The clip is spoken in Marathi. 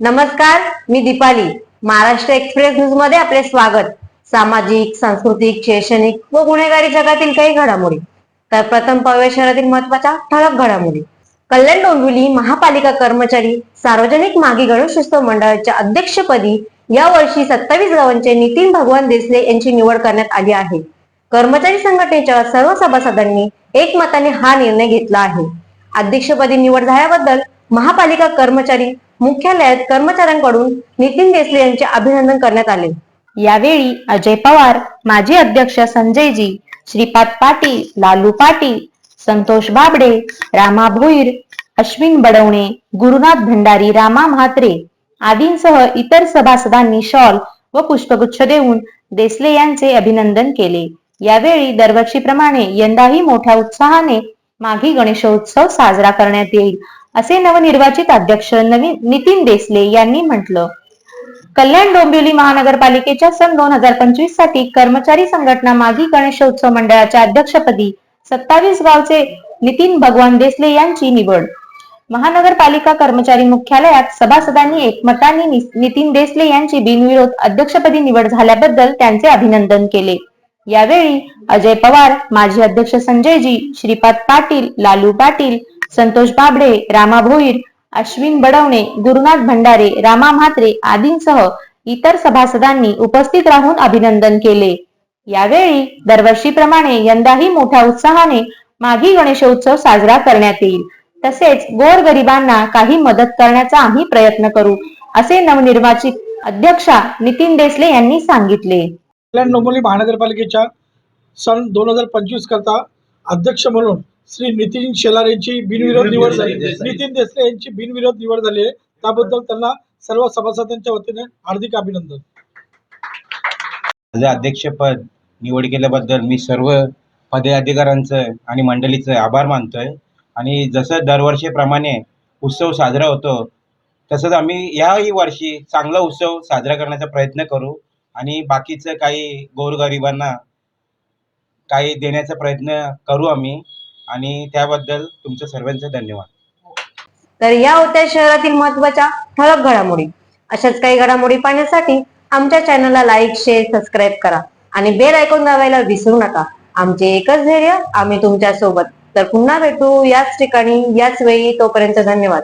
नमस्कार मी दीपाली. महाराष्ट्र एक्सप्रेस न्यूजमध्ये आपले स्वागत. सामाजिक सांस्कृतिक शैक्षणिक व गुन्हेगारी जगातील काही घडामोडी. तर प्रथम पाहूया शहरातील महत्त्वाच्या ठळक घडामोडी. कल्याण डोंबिवली महापालिका कर्मचारी सार्वजनिक मागी गणेशोत्सव मंडळाच्या अध्यक्षपदी या वर्षी सत्तावीस गावांचे नितीन भगवान देसले यांची निवड करण्यात आली आहे. कर्मचारी संघटनेच्या सर्व सभासदांनी एकमताने हा निर्णय घेतला आहे. अध्यक्षपदी निवड झाल्याबद्दल महापालिका कर्मचारी मुख्यालयात कर्मचाऱ्यांकडून नितीन देसले यांचे अभिनंदन करण्यात आले. यावेळी अजय पवार माजी अध्यक्ष संजयजी श्रीपाद पाटील लालू पाटील संतोष बाबडे रामा भोईर अश्विन बडवणे गुरुनाथ भंडारी रामा म्हात्रे आदींसह इतर सभासदांनी शॉल व पुष्पगुच्छ देऊन देसले यांचे अभिनंदन केले. यावेळी दरवर्षीप्रमाणे यंदाही मोठ्या उत्साहाने माघी गणेशोत्सव साजरा करण्यात येईल. असे नवनिर्वाचित अध्यक्ष नवीन नितीन देसले यांनी म्हटलं. कल्याण डोंबिवली महानगरपालिकेच्या सन दोन हजार पंचवीससाठी कर्मचारी संघटना मागी गणेशोत्सव मंडळाच्या अध्यक्षपदी सत्तावीस गावचे नितीन भगवान देसले यांची निवड. महानगरपालिका कर्मचारी मुख्यालयात सभासदांनी एकमताने नितीन देसले यांची बिनविरोध अध्यक्षपदी निवड झाल्याबद्दल त्यांचे अभिनंदन केले. यावेळी अजय पवार माजी अध्यक्ष संजयजी श्रीपाद पाटील लालू पाटील संतोष बाबडे रामा भोईर अश्विन बडवणे गुरुनाथ भंडारे रामा म्हात्रे आदींसह इतर सभासदांनी उपस्थित राहून अभिनंदन केले. यावेळी दरवर्षीप्रमाणे यंदाही मोठ्या उत्साहाने माघी गणेशोत्सव साजरा करण्यात येईल. तसेच गोर गरिबांना काही मदत करण्याचा आम्ही प्रयत्न करू असे नवनिर्वाचित अध्यक्षा नितीन देसले यांनी सांगितले. कल्याण डोंबिवली महानगरपालिकेच्या सन दोन हजार पंचवीस करता अध्यक्ष म्हणून श्री नितीन शेलार यांची बिनविरोध निवड झाली. नितीन देसले यांची बिनविरोध निवड झाली आहे. त्याबद्दल त्यांना सर्व सभासदांच्या वतीने हार्दिक अभिनंदन. माझं अध्यक्षपद निवड केल्याबद्दल मी सर्व पदाधिकाऱ्यांचं आणि मंडळीचं आभार मानतोय. आणि जसं दरवर्षीप्रमाणे उत्सव साजरा होतो तसंच आम्ही याही वर्षी चांगला उत्सव साजरा करण्याचा प्रयत्न करू आणि बाकीचं काही गोरगरिबांना काही देण्याचा प्रयत्न करू आम्ही. आणि त्याबद्दल तुमचं सर्वांचं धन्यवाद. तर या होत्या शहरातील महत्त्वाच्या ठळक घडामोडी. अशाच काही घडामोडी पाहण्यासाठी आमच्या चॅनलला लाईक शेअर सबस्क्राईब करा आणि बेल ऐकून दाबायला विसरू नका. आमचे एकच धैर्य आम्ही तुमच्यासोबत तर पुन्हा भेटू याच ठिकाणी याच वेळी. तोपर्यंत धन्यवाद.